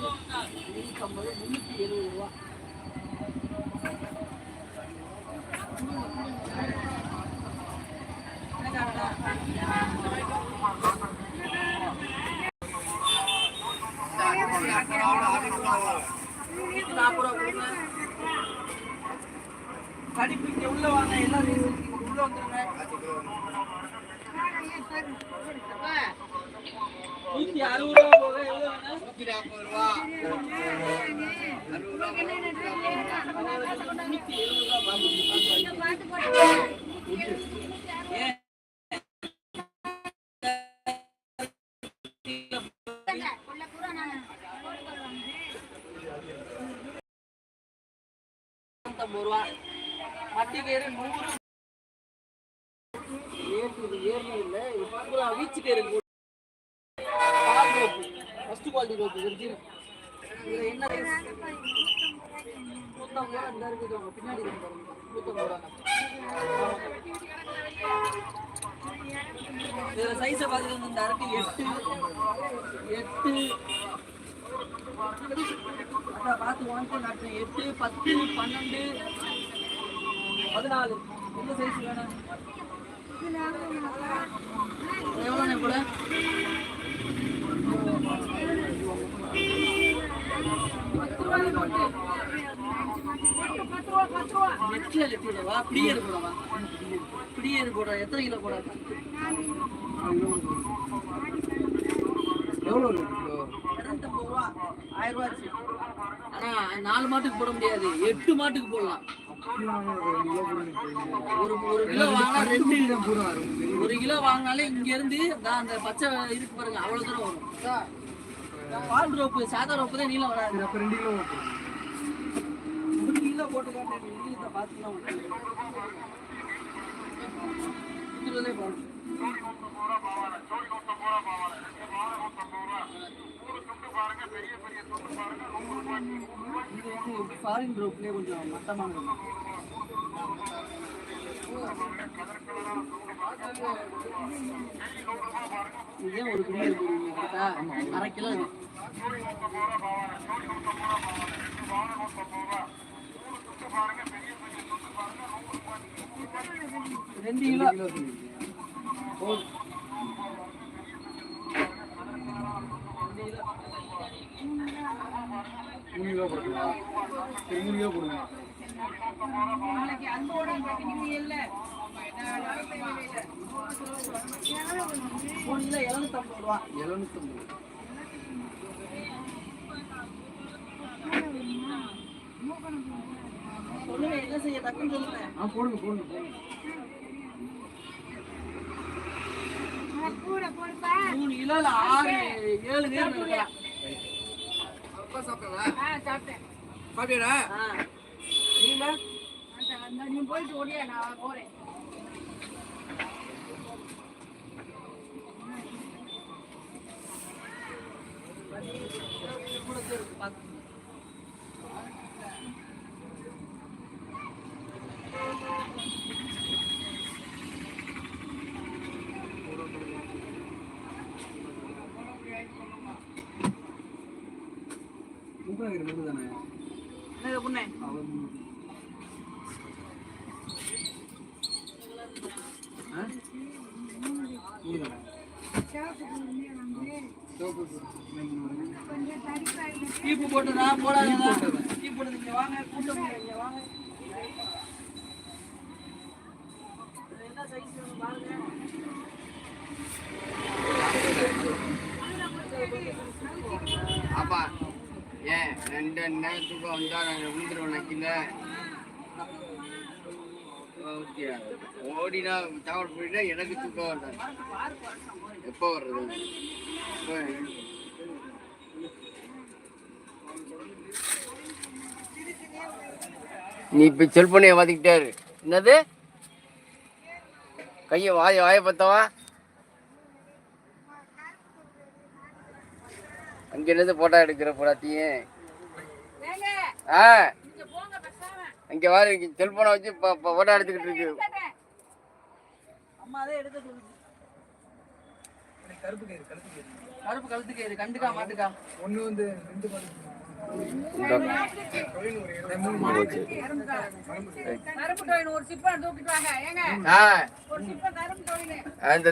你건나우리이 카. நூற்றி ரூபா ஏன் ஐம்பது நூறு ஏற்று இல்லை பூரா வீச்சு ஃபஸ்ட் குவாலிட்டி ரோப்பு என்ன? இதில் சைஸை பார்த்துட்டு இந்த அரக்கு எட்டு. எட்டு. அதான் பார்த்து வாங்கிட்டு காட்டுறேன் எட்டு பத்து பன்னெண்டு பதினாலு. எந்த சைஸ் வேணும்? எவ்வளோண்ணே கூட? நெட்ல லெட்டிடவா பிடியர் போடவா பிடியர் போட எத்தனை கிலோ போட எவ்வளோ இரநூத்தம்பது ரூபா ஆயிரம் ரூபா ஆச்சு ஆனா நாலு மாட்டுக்கு போட முடியாது எட்டு மாட்டுக்கு போடலாம் ஒரு ஒரு கிலோ வாங்கினா ரெண்டு கிலோ வரும் ஒரு கிலோ வாங்கினாலே இங்கிருந்து அந்த பச்சை இருக்கு பாருங்க அவ்வளோ தூரம் வரும். பால் ரோப்பு சாதா ரோப்பு தான் நீளம் வராது. அப்போ ரெண்டு கிலோ போட்டுருவோம். ஒரு கிலோ பார்த்துக்கலாம் இதுலயே இது வந்து ஃபாரின் ரோப்லேயே கொஞ்சம் மட்டமான இதே ஒரு கிலோ இருக்கு? கரெக்டா அரை கிலோ இருக்கு. ரெண்டு கிலோ. மூணு கிலோ போட்டுருவா சரி மூணு கிலோ போடுங்க. எழுநூத்தம்பது ரூபா. எழுநூத்தம்பது. சொல்லுங்க என்ன செய்ய டக்குன்னு சொல்லுங்க. ஆ போடுங்க போடுங்க போடுங்க. மூணு கிலோல ஆறு ஏழு பேர் இருக்கலாம் அப்பா சாப்பிட்டா ஆ நீங்களா போயிட்டு ஓடியா நான் போறேன். கூட இருக்கு. முப்பதாயிரம் மட்டும் தானே என்ன இது பொண்ணே அவன் ஆ மூணு தானே சிவப்பு டீப்பு போட்டுதா போடாதா டீ போட்டு இங்க வாங்க கூட்டம் இங்க வாங்க இது என்ன சைஸ் பாருங்க அப்பா ஏன் ரெண்டு நேரத்துக்கு வந்தா நான் விழுந்துருவேன் நக்கில ஓகே. ஓடினா தகவல் போயிட்டா எனக்கு தூக்கம் வர்றது? எப்போ வர்றது நீ இப்ப செல்போனை வாதிக்கிட்டே இரு. என்னது? கையை வாய வாய பார்த்தவா அங்க என்னது போட்டோ எடுக்கிற போடாத்தியே ஆ. அங்க வாரு செல்போனை வச்சு போட்டோ எடுத்துக்கிட்டு இருக்கு. அம்மா அதே சொல்லுங்க கருப்பு கயிறு கருப்பு கயிறு. கருப்பு கழுத்து கயிறு கண்டுக்கா மாட்டுக்கா? ஒண்ணு வந்து ரெண்டு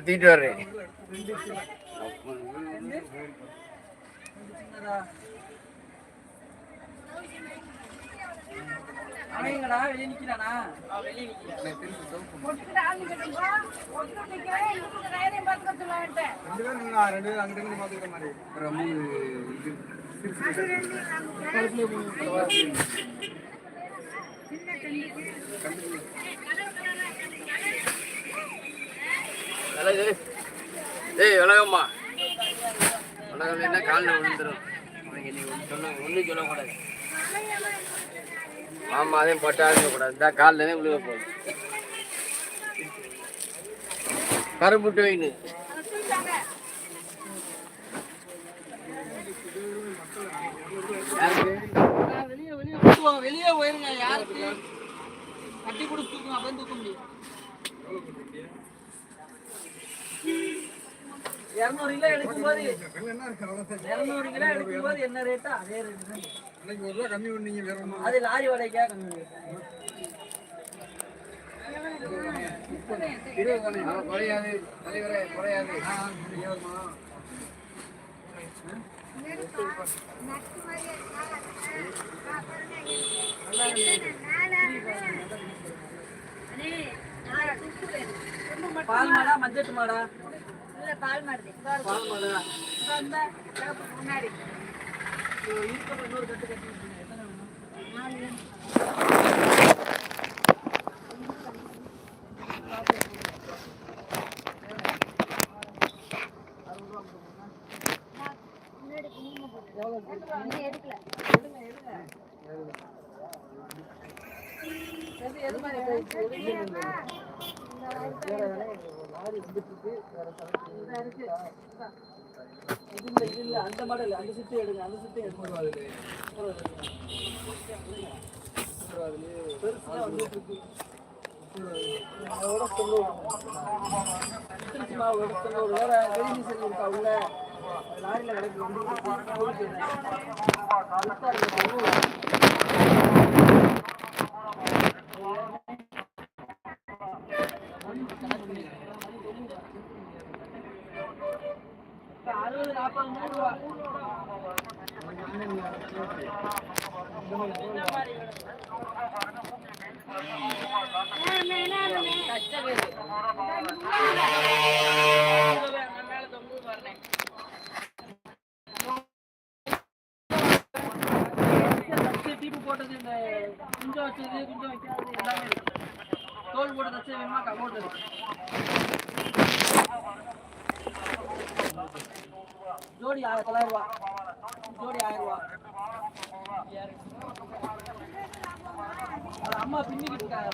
தீட்டு வர்றேன். அவங்கடா வெளியே நிக்கிறானா? வெளியே நிக்கிறேன். ரெண்டு பேரும் நீங்க ரெண்டு பேரும் அங்கிட்ட இருந்து பாத்துக்கிற மாதிரி நல்லது டேய் வணக்கம்மா. வணக்கம் என்ன காலில் விழுந்துடும் உனக்கு நீ சொன்ன ஒன்றும் சொல்லக்கூடாது. ஆமாம் அதையும் பட்டாங்க கூடாது. இந்த காலில் விழுக போகுது. கருப்பு வைனு வெளியே போயிருங்க யாருக்கு? கட்டி பிடிச்சி தூக்கணும் தூக்க முடியும். இரநூறு கிலோ எடுக்கும்போது என்ன இருக்கு அவ்வளவுதான் இரநூறு கிலோ எடுக்கும்போது என்ன ரேட்டோ அதே ரேட்டு தான். அன்னைக்கு ஒரு ரூபா கம்மி பண்ணீங்க வேற அது லாரி வாடகைக்கா கம்மி குறையாது தலைவரே குறையாது. பால் மாடா மஞ்சட்டு மாடா? பால் மாடுது. பால் மாடா? முன்னாடி. இன்னொரு கட்டு கட்டி. எத்தனை வேணும்? எது எது மாதிரி லாரி வந்துட்டு இருக்கு. வேற இதா இல்ல இது இல்ல அந்த மாடல் அந்த சுத்தி எடுங்க அந்த சுத்தி எடுங்க. பெருசா வந்துட்டு இருக்கு அதோட தொண்ணூறு திருச்சி மாவோட தொண்ணூறு வேற வெளி நீசல் இருக்கா உள்ள? லாரியில கிடக்கு வந்து ஊருக்கு அறுபது நாற்பது நூறு ரூபா தீப்பு போட்டது இந்த குஞ்சம் வச்சது குஞ்சம் வைக்காது எல்லாமே இருக்கு தோல் போட்டு தச்சு வேணுமா கமௌண்ட் இருக்கு ஜோடி ஆயிரத்தி தொள்ளாயிரம் ரூபா ஜோடி ஆயிரம் ரூபா அம்மா பின்னிக்கிட்டு இருக்காங்க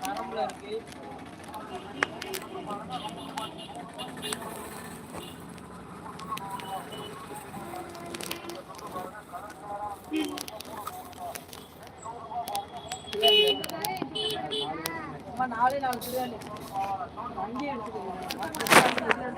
நரம்புல இருக்கு. நாலே நாலு பிரியாணி அங்கேயே எடுத்துக்கோங்க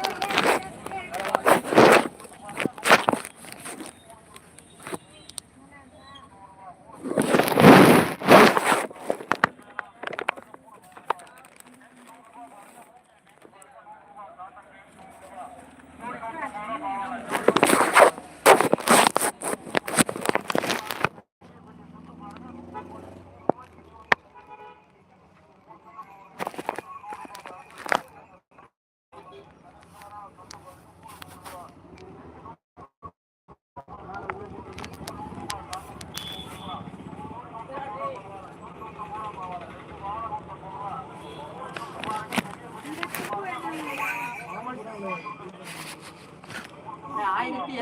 ஆயிரத்தி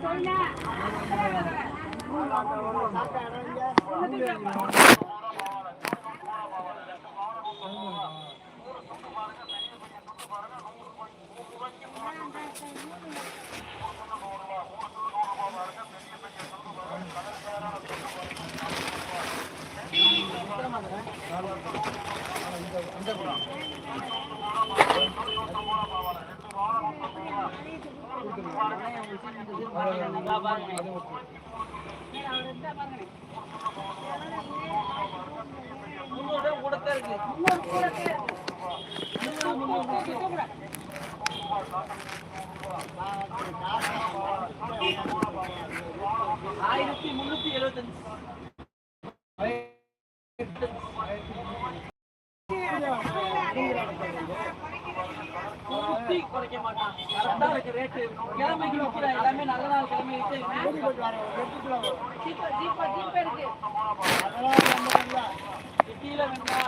சொல்ல ரூபாய் இது வரைக்கும் எடுத்து முந்நூறு ரூபாய் கூட தான் இருக்கு ஆயிரத்தி முன்னூத்தி எழுபத்தஞ்சு குறைக்க மாட்டான் கரெக்டா இருக்கு ரேட்டு கிழமைக்கு விற்கிற எல்லாமே நல்ல நாள் கிழமை ஜீப்பா ஜீப்பா ஜீப்பா இருக்கு கீழே வேண்டா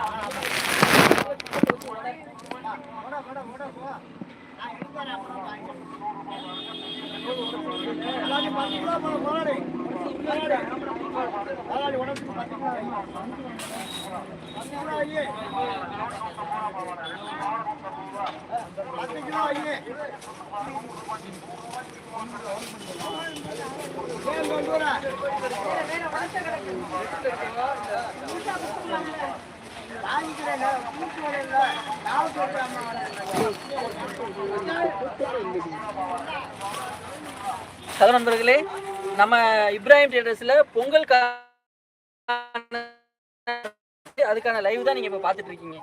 ஹலோ நண்பர்களே நம்ம இப்ராஹிம் ட்ரேடர்ஸில் பொங்கல் அதுக்கான லைவ் தான் நீங்கள் இப்போ பார்த்துட்டு இருக்கீங்க.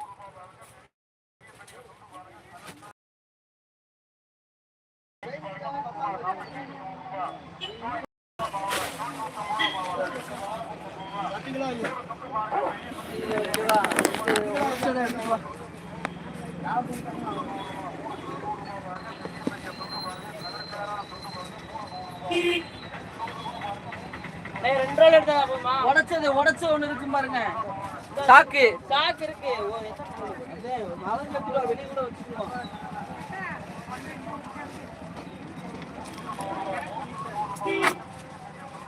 உடைச்சது உடைச்ச ஒண்ணு இருக்கு பாருங்க. சாக்கு. சாக்கு இருக்கு. வெளியே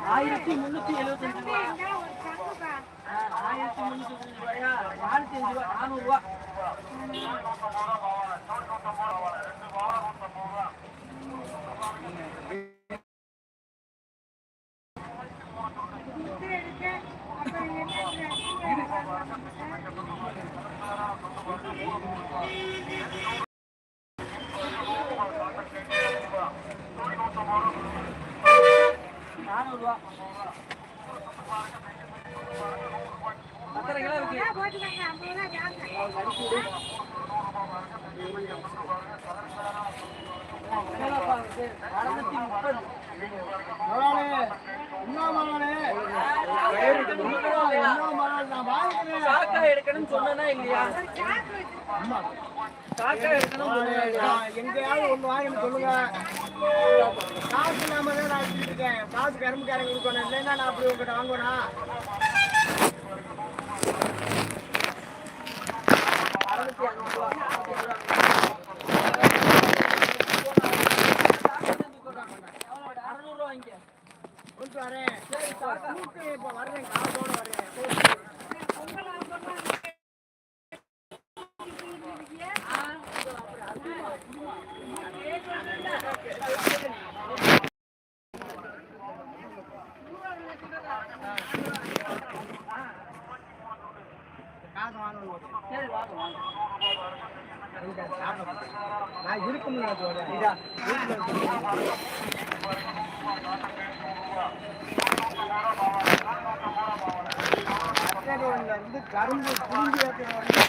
ஆயிரத்தி முன்னூத்தி எழுபத்தி அஞ்சு ரூபாய் ஆயிரத்தி முன்னூத்தி எழுபத்தஞ்சு ரூபாயா நானூத்தி அஞ்சு ரூபாய் நானூறு ரூபா. முத்திரை இருக்கு அப்புறம் என்ன நானூறு ரூபா பத்தரை கிலோ இருக்கு போட்டுக்கங்க ஐம்பது ரூபா ஜாஸ்தி என்னப்பா இருக்கு? அறுநூத்தி முப்பது. சாக்கா எடுக்கணும்னு சொன்னேனா இல்லையா சாக்கா எடுக்கணும்னு சொன்னேனா இல்லையா? எங்கேயாவது ஒண்ணு வாங்கிட்டு சொல்லுங்க காசு நாம தான் நான் வச்சுட்டு இருக்கேன் காசு கரும்புக்காரங்க கொடுக்கணும் இல்லைன்னா நான் அப்படி உங்ககிட்ட வாங்குவேனா அறுநூத்தி அறுபது ரூபா. அறுநூறு ரூபா வாங்கிக்க. கொண்டு வரேன் கூட்டு இப்ப வர்றேன் காசோட வரேன் காசு வாங்கணும் சரி, வாங்க, வாங்க. வந்து கரும்பு புரிஞ்சு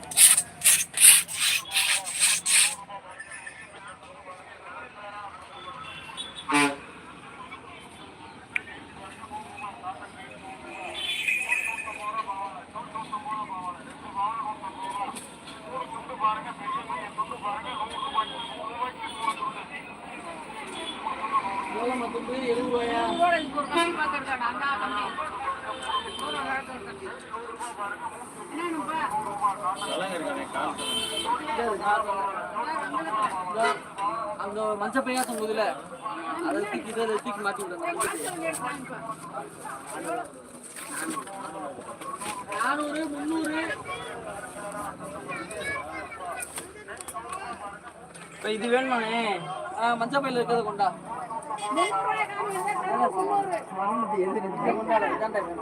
இதை நானூறு முந்நூறு. இப்ப இது வேணுமானே ஆ, மஞ்ச இருக்கிறது கொண்டா. மறந்துட்டு வேணும்.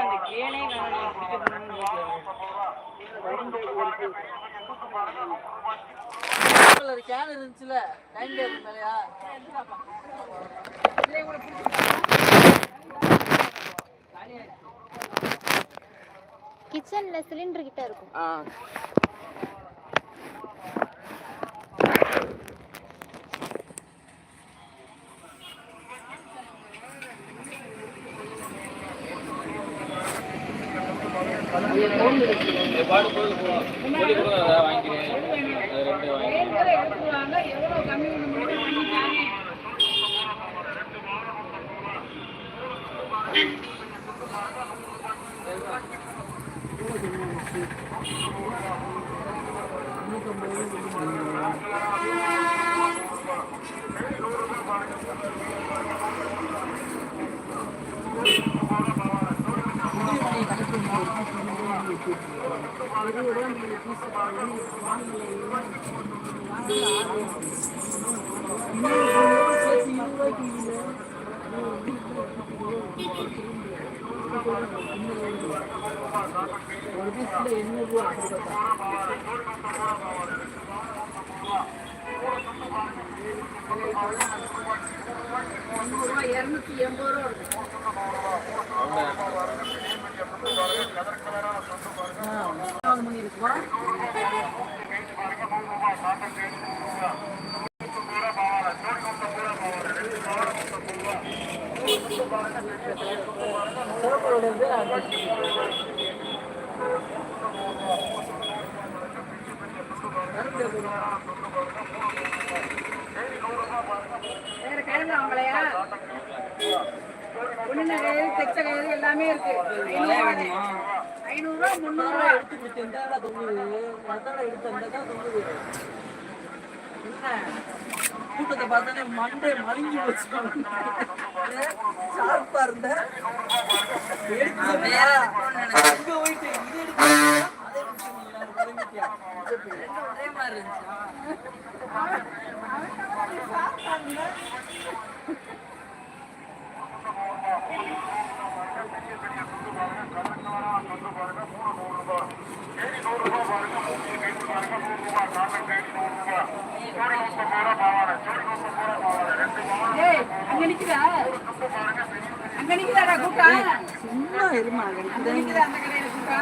அந்த கேனே காணோம், குடிக்கிறதுன்னு நினைக்கிறேன். ஒரு கேன் இருந்துச்சுல டைனிங் டேபிள் கிச்சன்ல சிலிண்டர் கிட்ட இருக்கும் ஆ வேணுங்கிற எடுத்துருவாங்க எவ்வளவு கம்மி பண்ண முடியும் பண்ணிட்டாங்க ஒரு பீஸ்ல எண்ணூறு ரூபா இரநூத்தி எண்பது ரூபா இருக்கும் நாலு ஒண்ணு தைச்ச கயிறு எல்லாமே இருக்கு. ஐநூறுரூவா முந்நூறுரூவா எடுத்து கொடுத்து எந்த தொங்குது அதான் எடுத்து தான் தொங்குது என்ன கூட்டத்தை பார்த்தானே மண்டை மழுங்கி வச்சு ஷார்ப்பா இருந்த எடுத்து போயிட்டு இது எடுத்து அதை எடுத்து நீ நான் குறைஞ்சிட்டியா ரெண்டும் ஒரே மாதிரி இருந்துச்சா ஏய் அங்க நிக்குதா அங்க நிக்குதாடா கூட்டா சும்மா எருமா அங்க நிக்குதா அந்த கடையில கூட்டா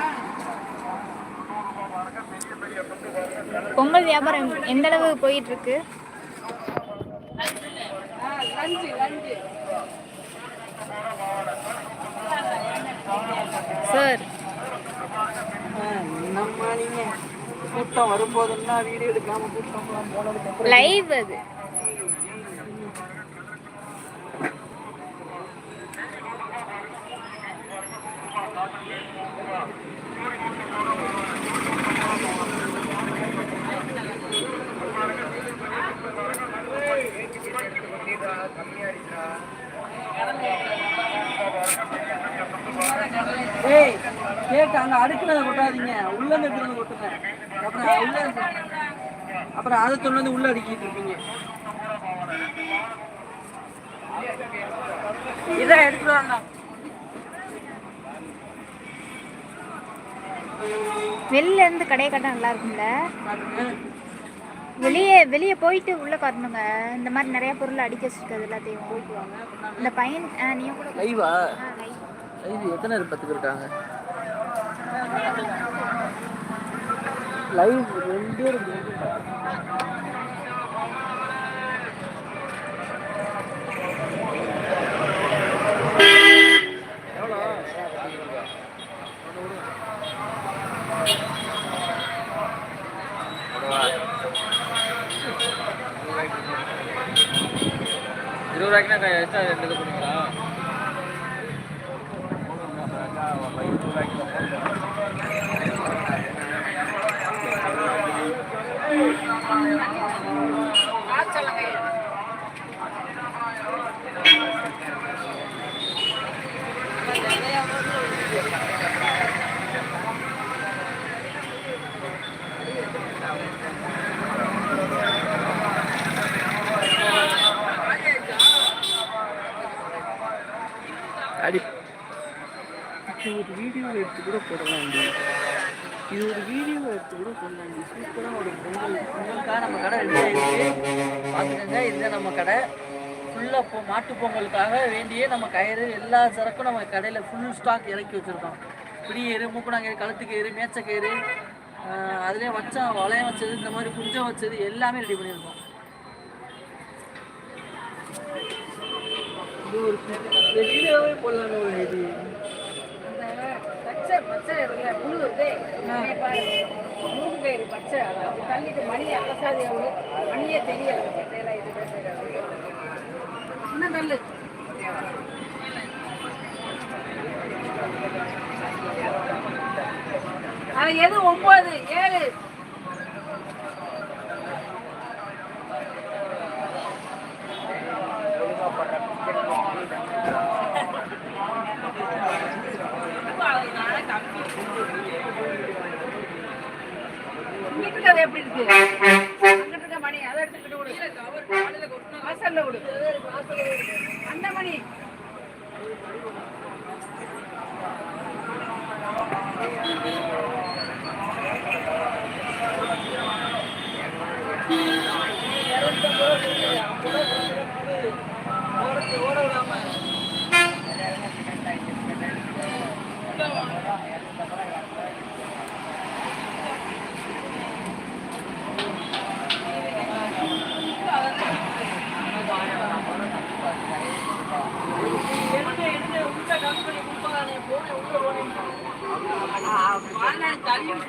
பொங்கல் வியாபாரம் எந்த அளவு போயிட்டு இருக்கு சார். கூட்டம் வரும்போதெல்லாம் வீடியோ எடுக்காம அப்புறம் லைவ் அது ஏய் கேக்கு அங்க அடுக்குனதை கொட்டாதீங்க உள்ள இருக்கிறத கொட்டுங்க அப்புறம் உள்ள அப்புறம் அதை கொண்டு வந்து உள்ள அடுக்கிட்டு இருப்பீங்க. இதை எடுத்துட்டு வரணும் வெளில இருந்து கடையை கட்ட நல்லா இருக்கும்ல? வெளியே வெளியே போயிட்டு உள்ள வரணுங்க இந்த மாதிரி நிறைய பொருள் அடிக்க வச்சிருக்கிறது எல்லாத்தையும் இந்த பையன் ஆ, நீயும் கூட லைவா. லைவ் எத்தனை பேர் பத்து பேர் இருக்காங்க லைவ் ரெண்டு பேர் இருபது ரூபாய்க்குனா எக்ஸ்ட்ரா ரெண்டு இது பண்ணுங்களா அடி இது ஒரு வீடியோ எடுத்து கூட போடலாம்டி இது ஒரு வீடியோ எடுத்து கூட போடலாம்டி சூப்பராக ஒரு பொங்கல். பொங்கலுக்காக நம்ம கடை ரெடி ஆயிடுச்சு. பார்த்துக்கோங்க இதுதான் நம்ம கடை. ஃபுல்லாக இப்போ மாட்டு பொங்கலுக்காக வேண்டியே நம்ம கயிறு எல்லா சரக்கும் நம்ம கடையில் ஃபுல் ஸ்டாக் இறக்கி வச்சுருக்கோம். பிடியேறு மூக்குனாங்கயிறு கழுத்துக்கயிறு மேச்சக்கயிறு அதுலேயே வச்சம் வளையம் வச்சது இந்த மாதிரி குஞ்சம் வச்சது எல்லாமே ரெடி பண்ணியிருக்கோம். இது ஒரு வீடியோவே போடலான்னு ஒரு இது பச்சை பச்சை இருக்குல்ல புழு இருக்கு மூக்கு கயிறு பச்சை தள்ளிட்டு மணி அலசாதி மணியே தெரியல. இது இன்னும் தள்ளு அது எது ஒன்பது? ஏழு. எப்படி இருக்கு அங்கிட்டு இருக்க மணி அதை எடுத்துக்கிட்டு விடு வாசல்ல விடு அந்த மணி ஓட விடாம எடுங்க எடுங்க உள்ள கம்மி பண்ணி கொடுப்பாங்க போனேன் உள்ள போனேன் வாங்க